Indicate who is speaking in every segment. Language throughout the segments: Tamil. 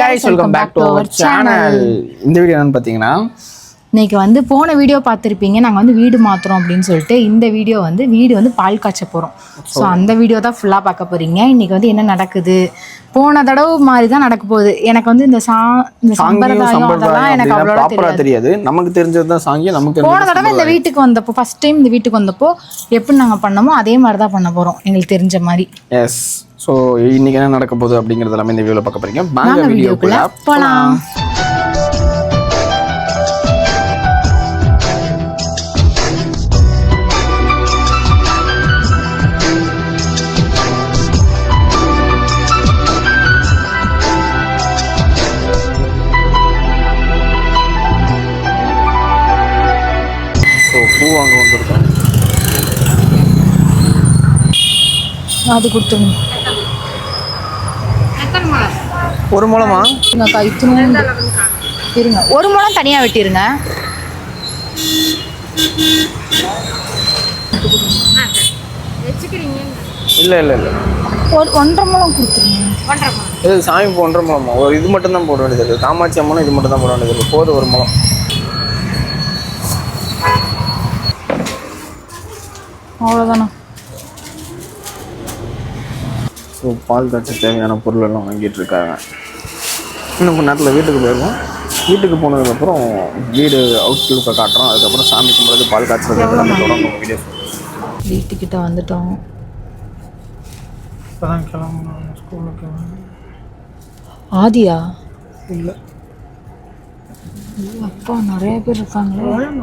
Speaker 1: guys welcome back to our channel
Speaker 2: இந்த வீடியோ என்னன்னு பார்த்தீங்கன்னா
Speaker 1: இன்னைக்கு வந்து போன வீடியோ பார்த்துருப்பீங்க. நாங்கள் வந்து வீடு மாத்துறோம் அப்படின்னு சொல்லிட்டு இந்த வீடியோ வந்து வீடு வந்து பால் காய்ச்ச போகிறோம்
Speaker 2: ஸோ
Speaker 1: அந்த வீடியோ தான் ஃபுல்லாக பார்க்க போறீங்க. இன்னைக்கு வந்து என்ன நடக்குது? போன தடவை மாதிரி தான் நடக்க போகுது. எனக்கு வந்து இந்த சா இந்த சம்பிரதாயம் அதெல்லாம் எனக்கு ப்ராப்பராக
Speaker 2: தெரியாது. நமக்கு தெரிஞ்சது தான் சாங்கியம் நமக்கு போன தடவை இந்த
Speaker 1: வீட்டுக்கு வந்தப்போ ஃபர்ஸ்ட் டைம் இந்த வீட்டுக்கு வந்தப்போ எப்படி நாங்கள் பண்ணமோ அதே மாதிரி தான் பண்ண போகிறோம் எங்களுக்கு தெரிஞ்ச மாதிரி.
Speaker 2: எஸ் ஸோ இன்னைக்கு என்ன நடக்க போகுது அப்படிங்கிறது எல்லாமே இந்த வீடியோவில் பார்க்க போறீங்க. வாங்க வீடியோக்குள்ள போகலாம் பூ வாங்க வந்திருக்கோம்.
Speaker 1: அது கொடுத்துருங்க.
Speaker 2: ஒரு மூலமா?
Speaker 1: இருங்கக்கா இத்தினூண்டு. இருங்க. ஒரு முழம் தனியாக வெட்டிருங்க.
Speaker 2: இல்லை இல்லை இல்லை.
Speaker 1: ஒரு ஒன்றரை முழம் கொடுத்துருங்க.
Speaker 2: இது சாமி போன்ற மூலமா? ஒரு இது மட்டும் தான் போட வேண்டியது இருக்கு. காமாட்சி அம்மனும் இது மட்டும் தான் போட வேண்டியது இருக்கு. போதும் ஒரு மூலம்.
Speaker 1: அவ்வளோதானா
Speaker 2: ஸோ பால் காய்ச்ச தேவையான பொருள் எல்லாம் வாங்கிட்டு இருக்காங்க இன்னும் கொஞ்ச நேரத்தில் வீட்டுக்கு போயிடுவோம். வீட்டுக்கு போனதுக்கப்புறம் வீடு அவுட் லுக்கை காட்டுறோம். அதுக்கப்புறம் சாமி கும்பிட்றது பால் காய்ச்சறது எல்லாமே தொடங்கும் வீடியோ
Speaker 1: வீட்டுக்கிட்ட வந்துட்டோம்.
Speaker 2: இப்போதான் கிளம்பணும் ஸ்கூலுக்கு
Speaker 1: ஆதியா?
Speaker 3: இல்லை.
Speaker 1: அப்பா நிறைய பேர் இருக்காங்களே.
Speaker 3: அஹ்,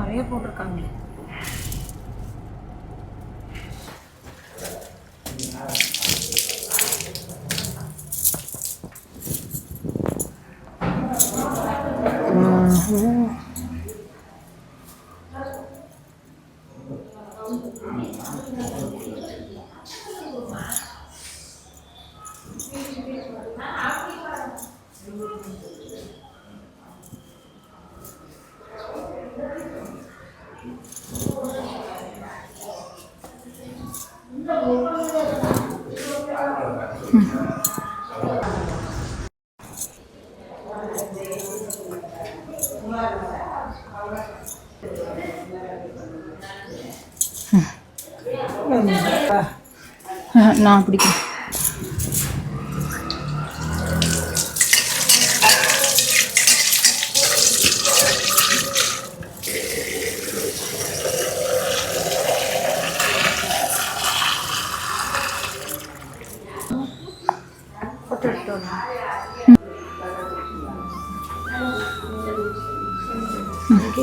Speaker 1: நான் பிடிக்கிறேன்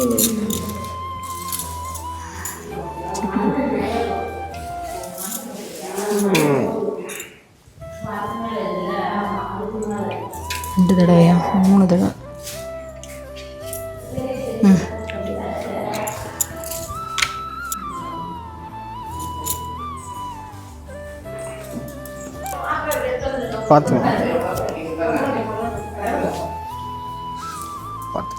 Speaker 1: ரெண்டு
Speaker 2: பார்த்து பார்த்து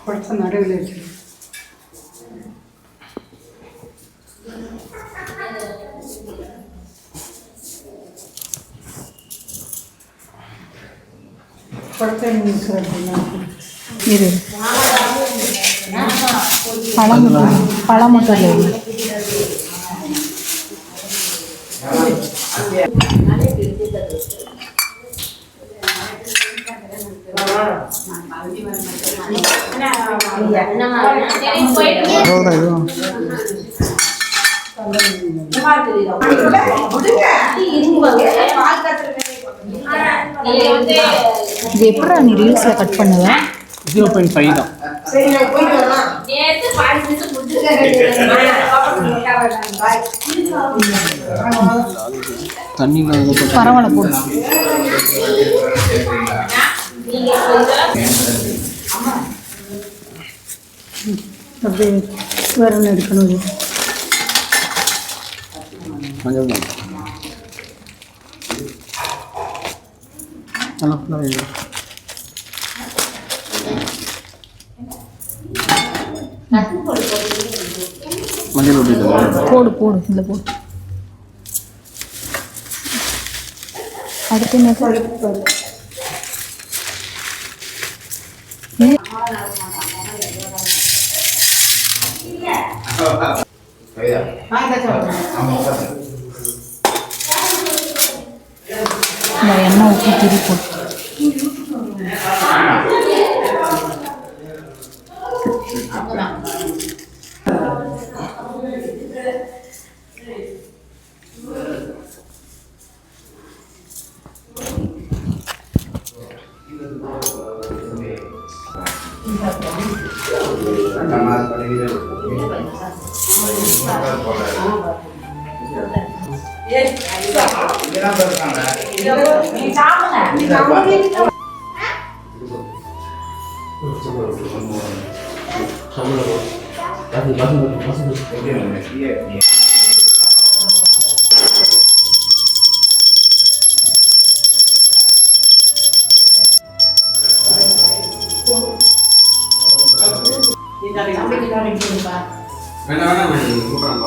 Speaker 3: குளத்த நடுவில் இருக்கு
Speaker 1: இரு. பழம் பழம் மட்டும் இல்லை
Speaker 4: அவ்வளோதான்
Speaker 2: இதுவும்
Speaker 4: இது
Speaker 1: எப்படி நீ ரீல்ஸில் கட் பண்ணுவேன்
Speaker 2: ஜீரோ பாயிண்ட் ஃபைவ் தான். தண்ணி பரவாயில்ல போடு.
Speaker 3: அப்படியே வேற ஒன்று எடுக்கணும்.
Speaker 2: மஞ்சள் தான் நல்லா ஃபுல்லாக மஞ்சள்
Speaker 1: போடு போடு இல்லை போடு அடுத்து என்ன சார்? எண்ணெய் ஊற்றி திரி போட்டு
Speaker 5: 你咋不上来？
Speaker 3: 你咋不
Speaker 4: 你咋不来？
Speaker 3: 你咋不给你？啊？
Speaker 6: 这个，这个么弄？不那个？但是但是但是不是有点那个？你你。你咋没咋没
Speaker 7: 咋没上班？
Speaker 6: 我，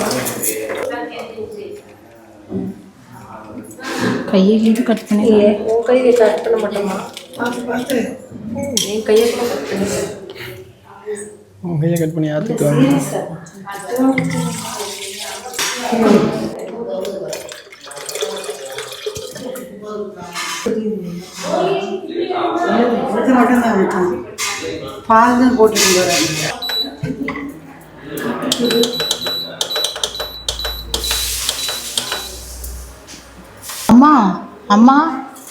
Speaker 1: கையை இது கட் பண்ணி
Speaker 8: உன் கையை கட் பண்ண மாட்டோமா பார்த்து பார்த்து. என் கையை கூட கட் பண்ணி.
Speaker 2: உங்கள் கையை கட் பண்ணி ஆற்றுக்கு வாங்க
Speaker 3: இது மட்டும் தான் விட்டோம் பால் தான் போட்டுருந்தோம் அம்மா
Speaker 1: அம்மா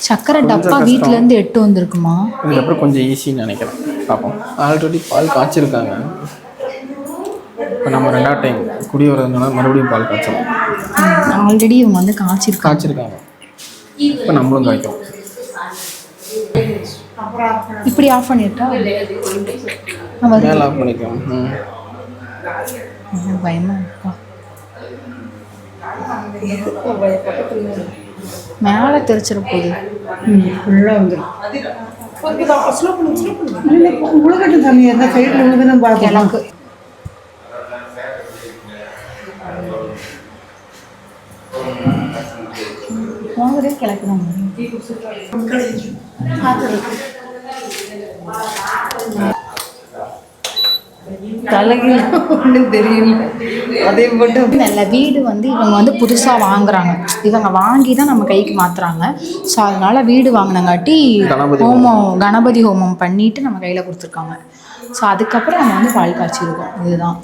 Speaker 1: சக்கரை டப்பா. வீட்ல இருந்து எட்டு வந்திருக்குமா?
Speaker 2: இதுக்கப்புறம் கொஞ்சம் ஈஸின்னு நினைக்கிறேன். பார்ப்போம். ஆல்ரெடி பால் காய்ச்சிருக்காங்க. இப்போ நம்ம ரெண்டாவது டைம் குடி வரதுனால மறுபடியும் பால் காய்ச்சலாம்.
Speaker 1: ஆல்ரெடி இவங்க வந்து காய்ச்சிருக்காங்க. காய்ச்சிருக்காங்க.
Speaker 2: இப்போ நம்மளும் காய்க்கும்
Speaker 3: இப்படி
Speaker 1: ஆஃப் பண்ணிட்டா. மேலே
Speaker 2: ஆஃப் பண்ணிக்கலாம்.
Speaker 1: பயமா இருக்கா? மேலே தெரிச்சிட போகுது.
Speaker 3: ஃபுல்லாக வந்துடும் உலகட்டும் தண்ணி எந்த சைடில் உழுகுதுன்னு பார்க்கலாம்
Speaker 1: வாங்குறே கிளக்குறாங்க.
Speaker 3: தலைக்கு ஒன்றும் தெரியல. அதே மட்டும்.
Speaker 1: நல்ல வீடு வந்து இவங்க வந்து புதுசாக வாங்குறாங்க. இவங்க வாங்கி தான் நம்ம கைக்கு மாத்துறாங்க. ஸோ அதனால வீடு வாங்கினங்காட்டி
Speaker 2: ஹோமம்
Speaker 1: கணபதி ஹோமம் பண்ணிட்டு நம்ம கையில் கொடுத்துருக்காங்க. ஸோ அதுக்கப்புறம் நம்ம வந்து பால் காய்ச்சிருக்கோம் இதுதான்.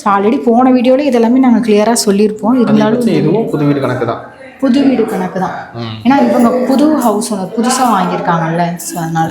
Speaker 1: ஸோ ஆல்ரெடி போன வீடியோவில் இதெல்லாமே நாங்கள் கிளியராக சொல்லியிருப்போம். இருந்தாலும் இதுவும்
Speaker 2: புது வீடு கணக்கு தான்.
Speaker 1: புது வீடு கணக்கு தான். ஏன்னா இவங்க புது ஹவுஸ் ஓனர் புதுசாக வாங்கியிருக்காங்கல்ல. ஸோ அதனால.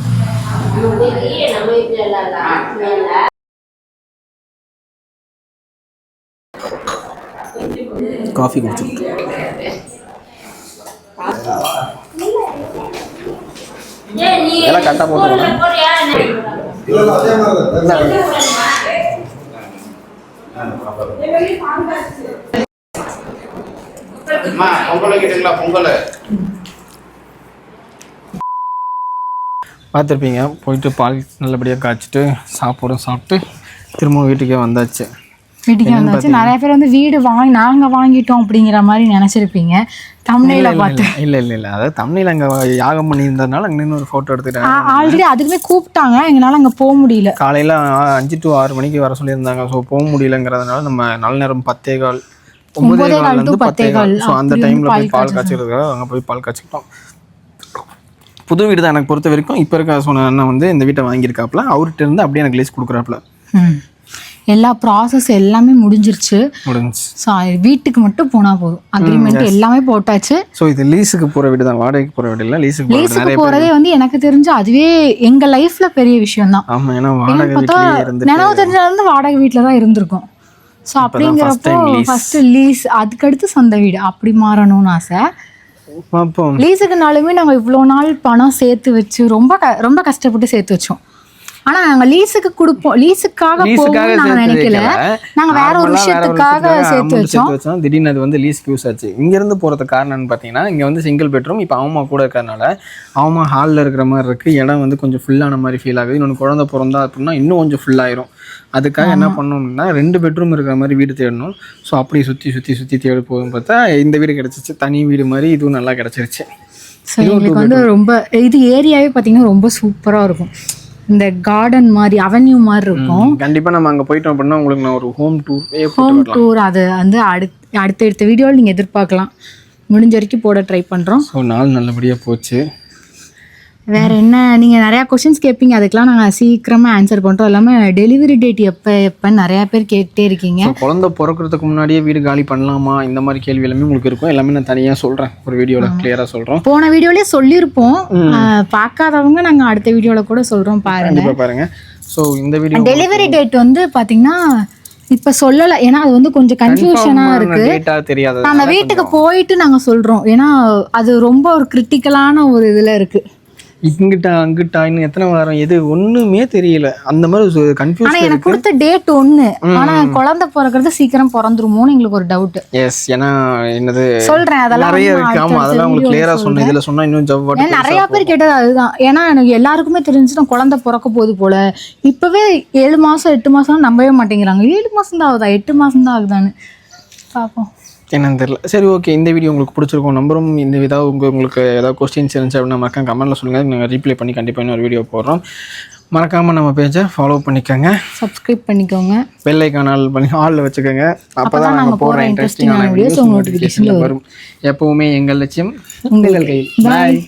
Speaker 2: காஃபி குடிச்சுட்டு எல்லாம் கரெக்டாக போட்டுருங்க.
Speaker 4: அம்மா பொங்கல் கேட்டீங்களா
Speaker 5: பொங்கல்.
Speaker 2: பார்த்துருப்பீங்க. போயிட்டு பால் நல்லபடியாக காய்ச்சிட்டு சாப்பிடும் சாப்பிட்டு திரும்ப வீட்டுக்கே வந்தாச்சு.
Speaker 1: வீட்டுக்கு வந்தாச்சு. நிறைய பேர் வந்து வீடு வாங்கி நாங்க வாங்கிட்டோம் அப்படிங்கிற மாதிரி நினைச்சிருப்பீங்க. தமிழ்ல பார்த்து.
Speaker 2: இல்லை இல்லை இல்லை அதாவது தமிழில் அங்கே யாகம் பண்ணியிருந்ததுனால அங்கே நின்று ஒரு ஃபோட்டோ எடுத்துக்கிட்டாங்க ஆல்ரெடி
Speaker 1: அதுக்குமே கூப்பிட்டாங்க. எங்களால அங்க போக முடியல.
Speaker 2: காலையில் அஞ்சு டு ஆறு மணிக்கு வர சொல்லியிருந்தாங்க. ஸோ போக முடியலங்கிறதுனால நம்ம நல்ல நேரம் பத்தே கால் ஒன்பதே கால் பத்தே கால். ஸோ அந்த டைமில் போய் பால் காய்ச்சிருக்காங்க அங்கே போய் பால் காய்ச்சிக்கிட்டோம். புது வீடு தான் எனக்கு பொறுத்த வரைக்கும். இப்போ இருக்க சொன்ன அண்ணன் வந்து இந்த வீட்டை வாங்கியிருக்காப்புல. அவர்கிட்ட இருந்து அப்படியே எனக்கு லீஸ் கொடுக்குறாப்புல.
Speaker 1: எல்லா ப்ராசஸ் எல்லாமே முடிஞ்சிருச்சு. ஸோ வீட்டுக்கு மட்டும் போனா போதும். அக்ரிமெண்ட் எல்லாமே போட்டாச்சு.
Speaker 2: ஸோ இது லீஸுக்கு போகிற வீடு தான். வாடகைக்கு போகிற வீடு இல்லை லீஸுக்கு லீஸுக்கு போறதே
Speaker 1: வந்து எனக்கு தெரிஞ்சு அதுவே எங்க லைஃப்ல பெரிய விஷயம் தான்.
Speaker 2: ஆமாம் ஏன்னா வாடகை நினைவு
Speaker 1: தெரிஞ்சதுல இருந்து வாடகை வீட்டில் தான் இருந்திருக்கோம். ஸோ அப்படிங்கிறப்போ. ஃபர்ஸ்ட் லீஸ் அதுக்கடுத்து சொந்த வீடு. அப்படி மாறணும்னு ஆசை. லீஸுக்குனாலுமே நாங்கள் இவ்வளோ நாள் பணம் சேர்த்து வச்சு ரொம்ப க ரொம்ப கஷ்டப்பட்டு சேர்த்து வச்சோம். ஆனா நாங்க லீஸுக்கு கொடுப்போம். லீஸுக்காக லீஸுக்காக நாங்க நினைக்கல. நாங்க வேற ஒரு விஷயத்துக்காக சேர்த்து வச்சோம்.
Speaker 2: திடீர்னு அது வந்து லீஸ்க்கு யூஸ் ஆச்சு. இங்கேருந்து போகிறதுக்கு காரணம்னு பார்த்தீங்கன்னா இங்கே வந்து சிங்கிள் பெட்ரூம் இப்போ அவமா கூட இருக்கறனால அவமா ஹாலில் இருக்கிற மாதிரி இருக்குது இடம் வந்து கொஞ்சம் ஃபுல்லான மாதிரி ஃபீல் ஆகுது. இன்னொன்று குழந்தை பிறந்தா அப்படின்னா இன்னும் கொஞ்சம் ஆயிரும். அதுக்காக என்ன பண்ணோம்னா ரெண்டு பெட்ரூம் இருக்கிற மாதிரி வீடு தேடணும். ஸோ அப்படி சுற்றி சுற்றி சுற்றி தேடி போகும் பார்த்தா இந்த வீடு கிடச்சிச்சு தனி வீடு மாதிரி இதுவும் நல்லா கிடச்சிருச்சு.
Speaker 1: ஸோ எங்களுக்கு வந்து ரொம்ப இது ஏரியாவே பார்த்தீங்கன்னா ரொம்ப சூப்பரா இருக்கும். இந்த கார்டன் மாதிரி அவென்யூ மாதிரி இருக்கும்.
Speaker 2: கண்டிப்பாக நம்ம அங்கே போயிட்டோம் அப்படின்னா உங்களுக்கு நான் ஒரு ஹோம் டூர் ஹோம்
Speaker 1: டூர் அது வந்து அடுத் அடுத்தடுத்த வீடியோவில் நீங்கள் எதிர்பார்க்கலாம். முடிஞ்ச வரைக்கும் போட ட்ரை பண்ணுறோம்
Speaker 2: ஸோ நாள் நல்லபடியாக போச்சு.
Speaker 1: வேற என்ன? நீங்கள் நிறையா கொஷின்ஸ் கேட்பீங்க அதுக்கெலாம் நாங்கள் சீக்கிரமாக ஆன்சர் பண்ணுறோம் இல்லாமல் டெலிவரி டேட் எப்போ எப்போன்னு நிறையா பேர் கேட்டே இருக்கீங்க.
Speaker 2: குழந்தை பிறக்கிறதுக்கு முன்னாடியே வீடு காலி பண்ணலாமா? இந்த மாதிரி கேள்வி எல்லாமே உங்களுக்கு இருக்கும். எல்லாமே நான் தனியாக சொல்கிறேன் ஒரு வீடியோவில் கிளியராக சொல்கிறோம்
Speaker 1: போன வீடியோலேயே சொல்லியிருப்போம். பார்க்காதவங்க நாங்கள் அடுத்த வீடியோவில் கூட சொல்கிறோம் பாருங்க.
Speaker 2: பாருங்கள் ஸோ இந்த வீடியோ டெலிவரி
Speaker 1: டேட் வந்து பார்த்தீங்கன்னா இப்போ சொல்லலை. ஏன்னா அது வந்து கொஞ்சம் கன்ஃபியூஷனாக இருக்கு.
Speaker 2: அந்த வீட்டுக்கு
Speaker 1: போயிட்டு நாங்கள் சொல்கிறோம் ஏன்னா அது ரொம்ப ஒரு கிரிட்டிக்கலான ஒரு இதில் இருக்குது
Speaker 2: இங்கிட்டா அங்கிட்டா இன்னும் எத்தனை வாரம்? எது? ஒன்றுமே தெரியல. அந்த மாதிரி ஆனா கன்ஃபியூஸ் எனக்கு கொடுத்த
Speaker 1: டேட் ஒண்ணு. ஆனா குழந்தை பிறக்கிறது சீக்கிரம் பிறந்துருமோன்னு எங்களுக்கு ஒரு டவுட்
Speaker 2: எஸ் ஏன்னா என்னது
Speaker 1: சொல்றேன் அதெல்லாம் நிறைய இருக்கு. அடுத்தடுத்த அதெல்லாம் உங்களுக்கு கிளியராக சொன்னேன்
Speaker 2: இதில் சொன்னால் இன்னும் ஜவ் நிறைய பேர்
Speaker 1: கேட்டது அதுதான். ஏன்னா எனக்கு எல்லாருக்குமே தெரிஞ்சு நான் குழந்தை பிறக்க போகுது போல. இப்பவே ஏழு மாசம் எட்டு மாசம் நம்பவே மாட்டேங்கிறாங்க. ஏழு மாசம் தான் ஆகுதா? எட்டு மாசம் தான் ஆகுதான்னு. பார்ப்போம்
Speaker 2: என்னன்னு தெரியல. சரி ஓகே இந்த வீடியோ உங்களுக்கு பிடிச்சிருக்கும் நம்பரும் இந்த ஏதாவது உங்க உங்களுக்கு ஏதாவது கொஸ்டின்ஸ் இருந்துச்சு அப்படின்னா மறக்காம கமெண்ட்ல சொல்லுங்கள் நாங்கள் ரீப்ளை பண்ணி கண்டிப்பாக இன்னொரு வீடியோ போடுறோம். மறக்காமல் நம்ம பேஜை ஃபாலோ பண்ணிக்கோங்க.
Speaker 1: சப்ஸ்கிரைப் பண்ணிக்கோங்க.
Speaker 2: பெல் ஐக்கான் பண்ணி ஆளில் வச்சுக்கோங்க. அப்போ தான் நாங்கள் போகிற இன்ட்ரெஸ்டிங்கான வீடியோஸ் நோட்டிஃபிகேஷனில் வரும். எப்போவுமே எங்கள் லட்சியம்
Speaker 1: உங்கள் கையில் பாய்